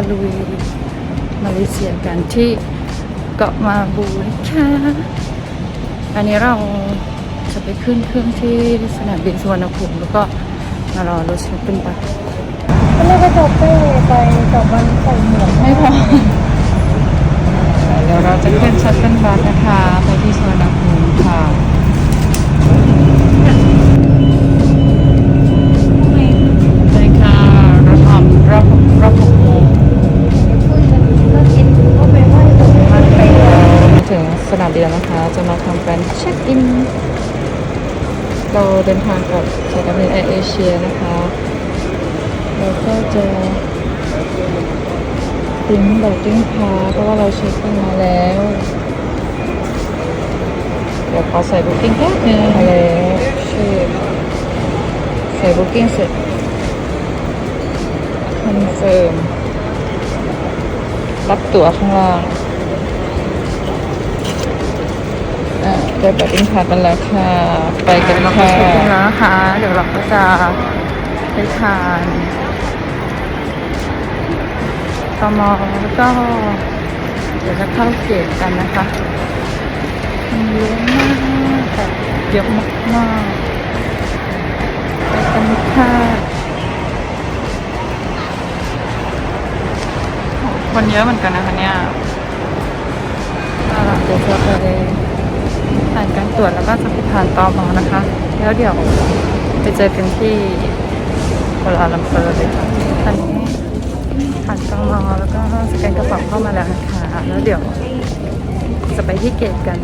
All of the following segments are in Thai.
ะลุยมาเลเซียกันที่เกาะมาบูนะคะอันนี้เราจะไปขึ้นเครื่องที่สนามบินสุวรรณภูมิแล้วก็มารอรถเช็คเป็นบัตรก็เลยก็จะเป้ไปกับมันใส่หมวกไม่พอเดี๋ยวเราจะขึ้นชัตเติลบัสนะคะ ไปที่สุวรรณภูมิค่ะียนะคะเราก็จะติ้งบอร์ดิ้งพาเพราะว่าเราเช็คอินมาแล้วเดี๋ยวขอใส่บุ๊กิ้งแป๊บนึงมาแล้วชื่อใส่บุ๊กิ้งเสร็จคอนเฟิร์มรับตั๋วข้างล่าง อะได้บัตรดิ้งพากันแล้วค่ะ ไปกันค่ะเช็คอินแล้วนะคะเดี๋ยวเราก็จะไปทานตมแล้วก็ เดี๋ยวจะเข้าเกตกันนะคะมันเยอะมากแบบเยอะมากมากๆไปกันค่ะคนเยอะเหมือนกันนะคะเนี่ยเอาล่ะเดี๋ยวจะไปานการตรวจแล้วก็จะไปผ่านตอมอนะคะ แล้วเดี๋ยวไปเจอกันที่กัวลาลัมเปอร์เลยค่ะตอนนี้ผ่านตอมอแล้วก็สแกนกระเป๋าเข้ามาแล้วนะคะแล้วเดี๋ยวจะไปที่เกตกัน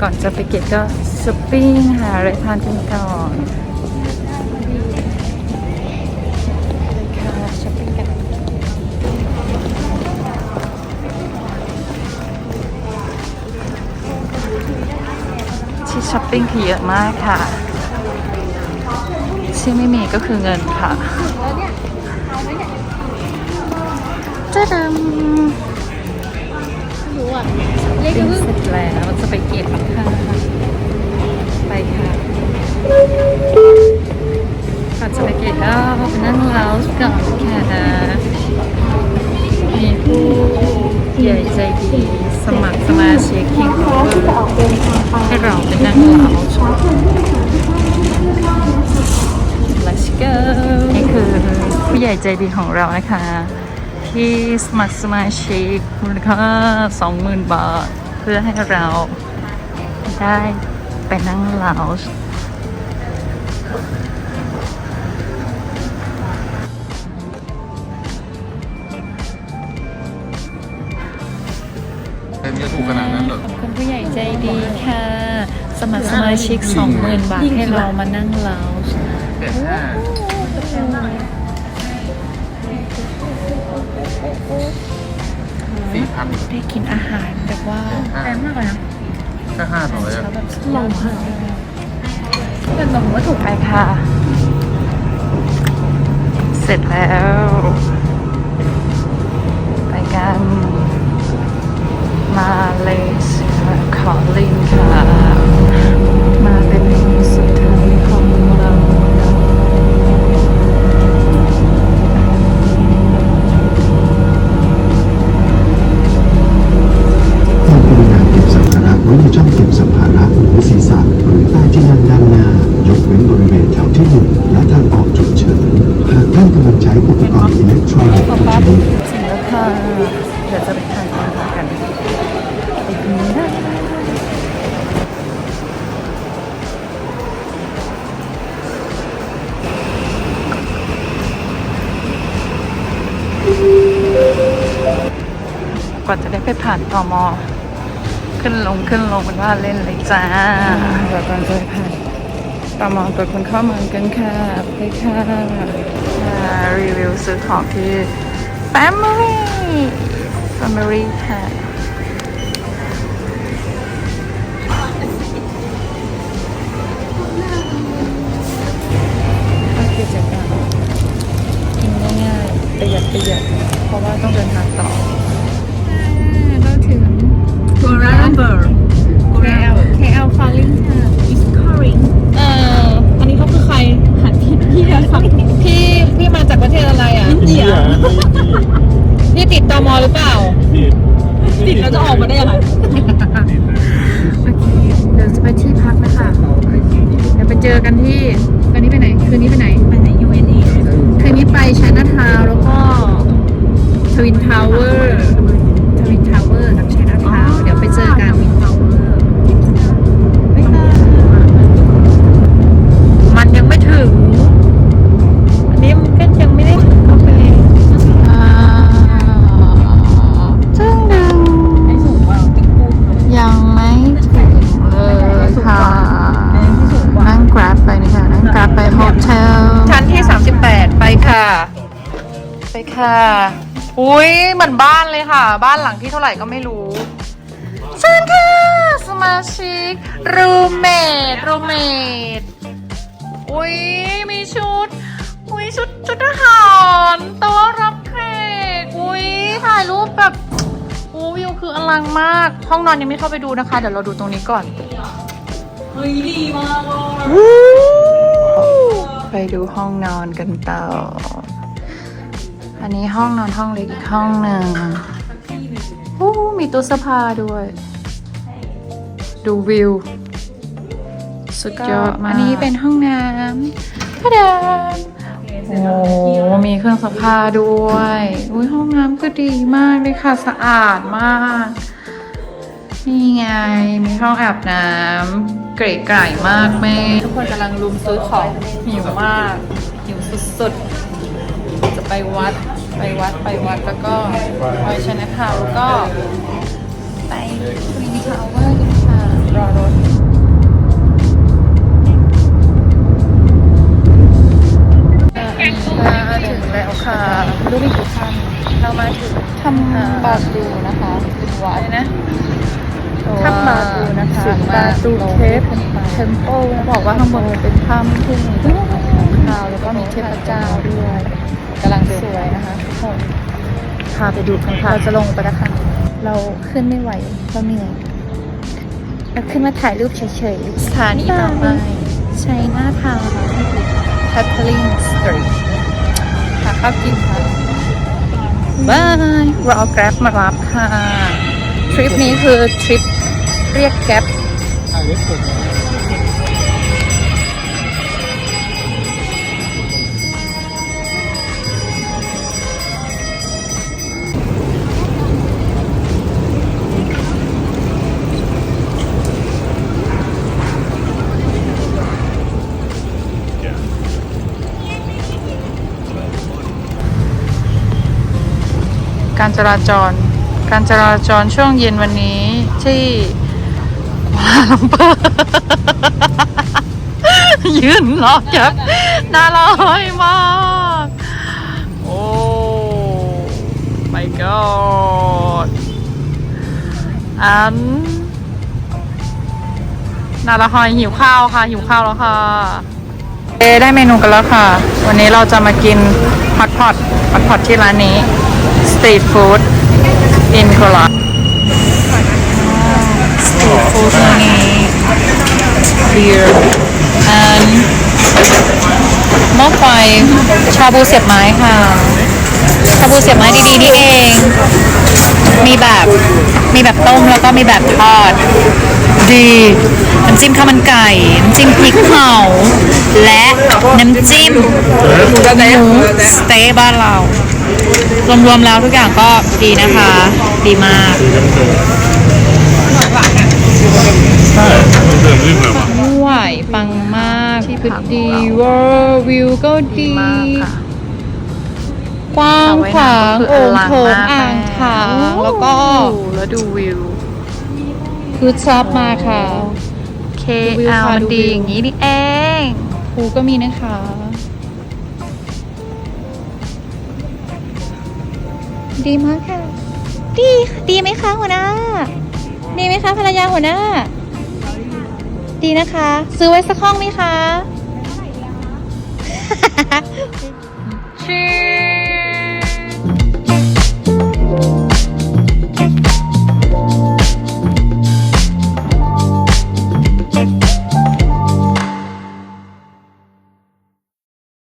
ก่อนจะไปเกตก็ช้อปปิ้งหาอะไรทานกันก่อน ช้อปปิ้งคือเยอะมากค่ะที่ไม่มีก็คือเงินค่ะจ้าดำรู้อะเรียกปิ้ก็งเพิ่งเสร็จแล้วจะไปเก็บค่ะ ไปค่ะก่อนจะไปเก็บก็ไปนั่งเล้าส์ก่อนค่ะมีผู้ใหญ่ใจดีสมัครสมาชิกคิงคอจะออ ให้เราไปนั่งเล้าส์ Let's go นี่คือผู้ใหญ่ใจดีของเรานะคะ ที่สมัครสมาชิกมูลค่า20,000 บาท เพื่อให้เราได้ไปนั่งลาวส์ สมัครสมาชิก 20,000 บาทให้เรามานั่งลาวส์แปดห้าสี่พันได้กินอาหารแบบว่าแพงมากเลยนะแค่ห้าร้อยอะเช้าแบบสุดลงค่ะเพื่อนบว่าถูกไปค่ะ เสร็จแล้ว ไปกัน มาเลย กว่าจะได้ไปผ่านตอมอขึ้นลงขึ้นลงเป็นว่าเล่นเลยจ้าเดี๋ยวก่อนจะไปผ่านตอมอตรวจคนเข้าเมืองกันค่ะไปค่ะอ่ารีวิวซื้อของที่ Family Family ค่ะก็คือจะการกินง่ายๆประหยัดประหยัดเพราะว่าต้องเดินทางต่อก็ถึง ตัวร้านเบอร์ KL KL calling ค่ะ is calling เอ่ออันนี้เขาคือใครหันผิดพี่พี่มาจากประเทศอะไรอะเหี้ยพี่ติดตมหรือเปล่า ติดแล้วจะออกมาได้ยังไงโอเคเดี๋ยวจะไปที่พักนะคะ เดี๋ยวไปเจอกันที่วันนี้ไปไหน คืนนี้ไปไหน ไปไหน UNE คืนนี้ไปช i นาทาวแล้วก็ทวินทาวเวอร์ ค่ะ อุ้ยเหมือนบ้านเลยค่ะ บ้านหลังที่เท่าไหร่ก็ไม่รู้เชิญค่ะ สมาชิก รูเมดรูเมดอุ้ยมีชุด อุ้ยชุดชุดทหารต้อนรับแขกอุ้ยถ่ายรูปแบบโอ้วิวคืออลังมาก ห้องนอนยังไม่เข้าไปดูนะคะ เดี๋ยวเราดูตรงนี้ก่อน เฮ้ยดีมากไปดูห้องนอนกันต่อ อันนี้ห้องนอนห้องเล็กอีกห้องหนึ่งอู้มีตู้เสื้อผ้าด้วย ดูวิว สุดยอดมาก อันนี้เป็นห้องน้ำพะดานโอ้มีเครื่องซักผ้าด้วย อุ้ยห้องน้ำก็ดีมากเลยค่ะ สะอาดมาก นี่ไง มีห้องอาบน้ำเก๋ไก่มากแม่ ทุกคนกำลังรุมซื้อของหิวมาก หิวสุดๆจะ ไปวัดไปวัดไปวัดแล้วก็ไปชนะทาวน์แล้วก็ ไปทวินทาวเวอร์กันค่ะรอรถมาถึงแล้วค่ะดูมีกี่ท่านเรามาถึงทำบาตูนะคะเป็นวัดนะถ้ำบาตูนะคะบาตูเคฟเทมเพิลบอกว่าข้างบนเป็นถ้ำที่มีข่าวแล้วก็มีเทพเจ้าด้วย กำลังสวยนะคะทุกคนพาไปดูกันค่ะเราจะลงไปแล้วค่ะเราขึ้นไม่ไหวเราเหนื่อยเราขึ้นมาถ่ายรูปเฉยๆสถานีต่อไปใช้หน้าทางค่ะแคทเธอรีนสตรีทหาข้าวกินค่ะบายเราเอาแกร็บมารับค่ะ ทริปนี้คือทริปเรียกแก๊ปถ่ายเล็บ การจราจร การจราจรช่วงเย็นวันนี้ที่ควาลัมเปอร์ยืนรอแก๊ปน่ารักมาก โอ้ my god อันนาละหอยหิวข้าวค่ะ หิวข้าวแล้วค่ะได้เมนูกันแล้วค่ะ วันนี้เราจะมากินฮอตพอตฮอตพอตที่ร้านนี้ สตรีทฟู้ดอินโคราชสตรีทฟู้ดวันนี้เบียร์ and หม้อไฟชาบูเสียบไม้ค่ะ ชาบูเสียบไม้ดีๆนี่เอง มีแบบมีแบบต้มแล้วก็มีแบบทอด ดีน้ำจิ้มข้าวมันไก่ น้ำจิ้มพริกเผาและน้ำจิ้มหมูสเต๊ะบ้านเรา รวมๆแล้วทุกอย่างก็ดีนะคะ ดีมากใช่เดินรีบเลยว่ะไม่ไหวปังมากที่พักดีเวอร์วิวก็ดี กว้างขวางโอ่งโถงอ่างขางแล้วก็แล้วดูวิวคือชอบมากค่ะเคดูวิวเอาค่ะมันดูดีวิวอย่างนี้นี่เองภูก็มีนะคะ ดีมากค่ะ ดีดีไหมคะหัวหน้า ดีไหมคะภรรยาหัวหน้า ดีนะคะ ซื้อไว้สักห้องไหมคะ ชื่อ